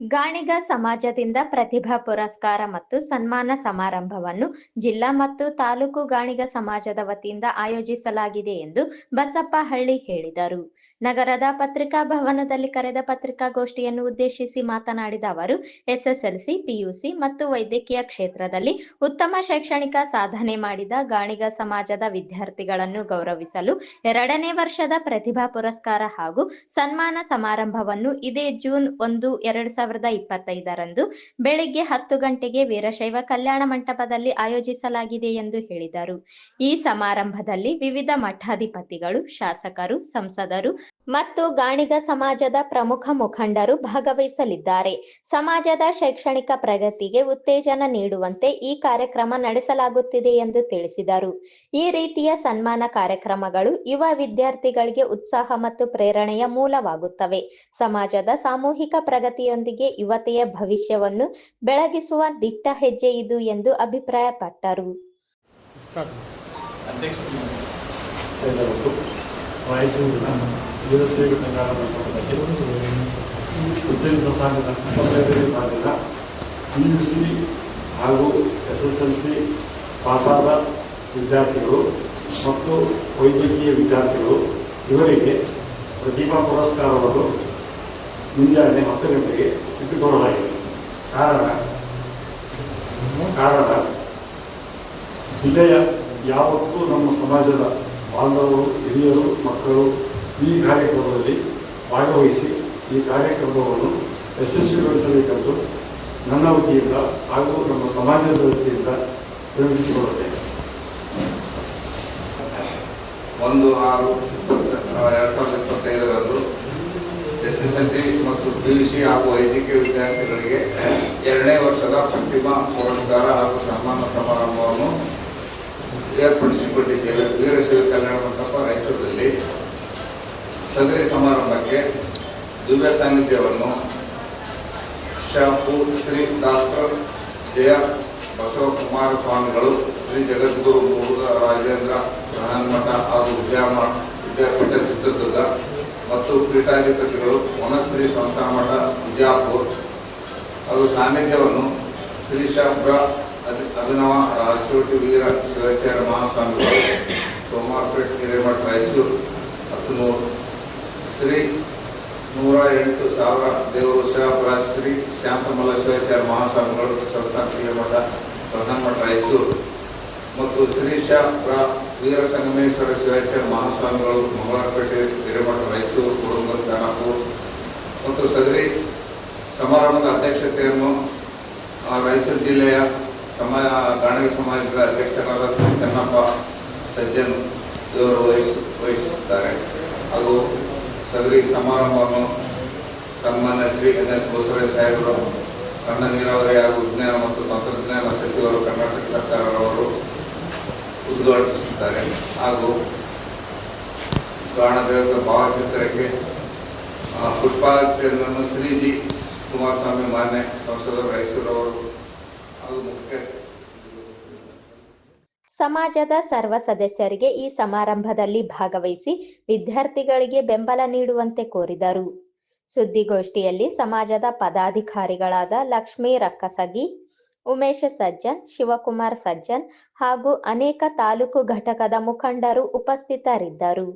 ಗಾಣಿಗ ಸಮಾಜದಿಂದ ಪ್ರತಿಭಾ ಪುರಸ್ಕಾರ ಮತ್ತು ಸನ್ಮಾನ ಸಮಾರಂಭವನ್ನು ಜಿಲ್ಲಾ ಮತ್ತು ತಾಲೂಕು ಗಾಣಿಗ ಸಮಾಜದ ವತಿಯಿಂದ ಆಯೋಜಿಸಲಾಗಿದೆ ಎಂದು ಬಸಪ್ಪ ಹಳ್ಳಿ ಹೇಳಿದರು. ನಗರದ ಪತ್ರಿಕಾ ಭವನದಲ್ಲಿ ಕರೆದ ಪತ್ರಿಕಾಗೋಷ್ಠಿಯನ್ನು ಉದ್ದೇಶಿಸಿ ಮಾತನಾಡಿದ ಅವರು, ಎಸ್ಎಸ್ಎಲ್ಸಿ, ಪಿಯುಸಿ ಮತ್ತು ವೈದ್ಯಕೀಯ ಕ್ಷೇತ್ರದಲ್ಲಿ ಉತ್ತಮ ಶೈಕ್ಷಣಿಕ ಸಾಧನೆ ಮಾಡಿದ ಗಾಣಿಗ ಸಮಾಜದ ವಿದ್ಯಾರ್ಥಿಗಳನ್ನು ಗೌರವಿಸಲು ಎರಡನೇ ವರ್ಷದ ಪ್ರತಿಭಾ ಪುರಸ್ಕಾರ ಹಾಗೂ ಸನ್ಮಾನ ಸಮಾರಂಭವನ್ನು ಇದೇ ಜೂನ್ ಒಂದು, ಎರಡ್ ಸಾವಿರದ ಇಪ್ಪತ್ತೈದರಂದು ಬೆಳಿಗ್ಗೆ ಹತ್ತು ಗಂಟೆಗೆ ವೀರಶೈವ ಕಲ್ಯಾಣ ಮಂಟಪದಲ್ಲಿ ಆಯೋಜಿಸಲಾಗಿದೆ ಎಂದು ಹೇಳಿದರು. ಈ ಸಮಾರಂಭದಲ್ಲಿ ವಿವಿಧ ಮಠಾಧಿಪತಿಗಳು, ಶಾಸಕರು, ಸಂಸದರು ಮತ್ತು ಗಾಣಿಗ ಸಮಾಜದ ಪ್ರಮುಖ ಮುಖಂಡರು ಭಾಗವಹಿಸಲಿದ್ದಾರೆ. ಸಮಾಜದ ಶೈಕ್ಷಣಿಕ ಪ್ರಗತಿಗೆ ಉತ್ತೇಜನ ನೀಡುವಂತೆ ಈ ಕಾರ್ಯಕ್ರಮ ನಡೆಸಲಾಗುತ್ತಿದೆ ಎಂದು ತಿಳಿಸಿದರು. ಈ ರೀತಿಯ ಸನ್ಮಾನ ಕಾರ್ಯಕ್ರಮಗಳು ಯುವ ವಿದ್ಯಾರ್ಥಿಗಳಿಗೆ ಉತ್ಸಾಹ ಮತ್ತು ಪ್ರೇರಣೆಯ ಮೂಲವಾಗುತ್ತವೆ. ಸಮಾಜದ ಸಾಮೂಹಿಕ ಪ್ರಗತಿಯೊಂದಿಗೆ ಯುವತೆಯ ಭವಿಷ್ಯವನ್ನು ಬೆಳಗಿಸುವ ದಿಟ್ಟ ಹೆಜ್ಜೆ ಇದು ಎಂದು ಅಭಿಪ್ರಾಯಪಟ್ಟರು. ಹಾಗೂ ಎಸ್ ಎಸ್ ಎಲ್ ಸಿ ಪಾಸಾದ ವಿದ್ಯಾರ್ಥಿಗಳು ಮತ್ತು ವೈದ್ಯಕೀಯ ವಿದ್ಯಾರ್ಥಿಗಳು ಇವರಿಗೆ ಪ್ರತಿಭಾ ಪುರಸ್ಕಾರವನ್ನು ಮುಂಜಾನೆ ಹತ್ತು ಗಂಟೆಗೆ ಇಟ್ಟುಕೊಳ್ಳಲಾಗಿದೆ ಕಾರಣ? ಕಾರಣ, ಜಿಲ್ಲೆಯ ಯಾವತ್ತೂ ನಮ್ಮ ಸಮಾಜದ ಬಾಂಧವರು, ಹಿರಿಯರು, ಮಕ್ಕಳು ಈ ಕಾರ್ಯಕ್ರಮದಲ್ಲಿ ಭಾಗವಹಿಸಿ ಈ ಕಾರ್ಯಕ್ರಮವನ್ನು ಯಶಸ್ವಿಗೊಳಿಸಬೇಕೆಂದು ನನ್ನ ವತಿಯಿಂದ ಹಾಗೂ ನಮ್ಮ ಸಮಾಜದ ವತಿಯಿಂದ ವಿನಂತಿಸಿಕೊಳ್ಳುತ್ತೇನೆ. ಒಂದು ಆರು, ಎರಡು ಸಾವಿರದ ಸಿ ಮತ್ತು ಪಿ ಯು ಸಿ ಹಾಗೂ ವೈದ್ಯಕೀಯ ವಿದ್ಯಾರ್ಥಿಗಳಿಗೆ ಎರಡನೇ ವರ್ಷದ ಪ್ರತಿಭಾ ಪುರಸ್ಕಾರ ಹಾಗೂ ಸನ್ಮಾನ ಸಮಾರಂಭವನ್ನು ಏರ್ಪಡಿಸಿಕೊಂಡಿದ್ದೇವೆ. ವೀರಶೈವ ಕಲ್ಯಾಣ ಮಂಟಪ ರಾಯಚೂರಿನಲ್ಲಿ ಸದರಿ ಸಮಾರಂಭಕ್ಕೆ ದಿವ್ಯ ಸಾನ್ನಿಧ್ಯವನ್ನು ಶಾಪು ಶ್ರೀ ಡಾಕ್ಟರ್ ಜಯ ಬಸವಕುಮಾರ ಸ್ವಾಮಿಗಳು, ಶ್ರೀ ಜಗದ್ಗುರು ಮುರುಘ ರಾಜೇಂದ್ರ ಮಠ ಹಾಗೂ ವಿದ್ಯಾಮ ವಿದ್ಯಾಪೀಠ ಮತ್ತು ಪೀಠಾಧಿಪತಿಗಳು ವನಶ್ರೀ ಸಂಸ್ಥಾನ ಮಠ ವಿಜಯಪುರ ಹಾಗೂ ಸಾನ್ನಿಧ್ಯವನ್ನು ಶ್ರೀ ಅಭಿ- ಅಭಿನವ ರಾಜಕೋಟಿ ವೀರ ಶಿವಾಚಾರ್ಯ ಮಹಾಸ್ವಾಮಿಗಳು ಸೋಮಾರ್ಪೇಟ್ ಹಿರೇಮಠ, ರಾಯಚೂರು ಹತ್ತು ನೂರು ಶ್ರೀ ನೂರ ಎಂಟು ಸಾವಿರ ದೇವರು ಶಿವಪುರ ಶ್ರೀ ಶಾಂತಮಲ್ಲ ಶಿವಾಚಾರ್ಯ ಮಹಾಸ್ವಾಮಿಗಳು ಸಂಸ್ಥಾನ ಹಿರೇಮಠ ಪ್ರಧಾನ ಮಠ, ರಾಯಚೂರು. ಮತ್ತು ಶ್ರೀ ಶಾಪುರ ವೀರ ಸಂಗಮೇಶ್ವರ ಶಿವಾಚಾರ್ಯ ಮಹಾಸ್ವಾಮಿಗಳು ಮಂಗಳವಾರಪೇಟೆ ಹಿರೇಮಠ ರಾಯಚೂರು ಕುಡುಂಬ ದಾನಾಪುರ್ ಮತ್ತು ಸದರಿ ಸಮಾರಂಭದ ಅಧ್ಯಕ್ಷತೆಯನ್ನು ರಾಯಚೂರು ಜಿಲ್ಲೆಯ ಸಮಾಜ ಗಾಣಿಗ ಸಮಾಜದ ಅಧ್ಯಕ್ಷರಾದ ಶ್ರೀ ಚೆನ್ನಪ್ಪ ಸಜ್ಜನ್ ಇವರು ವಹಿಸ್, ವಹಿಸುತ್ತಾರೆ. ಹಾಗೂ ಸದರಿ ಸಮಾರಂಭವನ್ನು ಸನ್ಮಾನ್ಯ ಶ್ರೀ ಎನ್ ಎಸ್ ಬೋಸರಾಜ್ ಸಾಹೇಬರು, ಸಣ್ಣ ನೀರಾವರಿ ಹಾಗೂ ವಿಜ್ಞಾನ ಮತ್ತು ತಂತ್ರಜ್ಞಾನ ಸಚಿವರು ಕರ್ನಾಟಕ ಸರ್ಕಾರದವರು ಉದ್ಘಾಟಿಸುತ್ತಾರೆ ಹಾಗೂ ಪ್ರಾಣದೇವದ ಭಾವಚಿತ್ರಕ್ಕೆ ಪುಷ್ಪಾರ್ಚನೆಯನ್ನು ಶ್ರೀಜಿ ಕುಮಾರಸ್ವಾಮಿ ಮಾನ್ಯ ಸಂಸದ ಮೈಸೂರವರು ಹಾಗೂ ಮುಖ್ಯ ಸಮಾಜದ ಸರ್ವ ಸದಸ್ಯರಿಗೆ ಈ ಸಮಾರಂಭದಲ್ಲಿ ಭಾಗವಹಿಸಿ ವಿದ್ಯಾರ್ಥಿಗಳಿಗೆ ಬೆಂಬಲ ನೀಡುವಂತೆ ಕೋರಿದರು. ಸುದ್ದಿಗೋಷ್ಠಿಯಲ್ಲಿ ಸಮಾಜದ ಪದಾಧಿಕಾರಿಗಳಾದ ಲಕ್ಷ್ಮೀ ರಕ್ಕಸಗಿ ಉಮೇಶ ಸಜ್ಜನ್ ಶಿವಕುಮಾರ್ ಸಜ್ಜನ್ ಹಾಗೂ ಅನೇಕ ತಾಲೂಕು ಘಟಕದ ಮುಖಂಡರು ಉಪಸ್ಥಿತರಿದ್ದರು.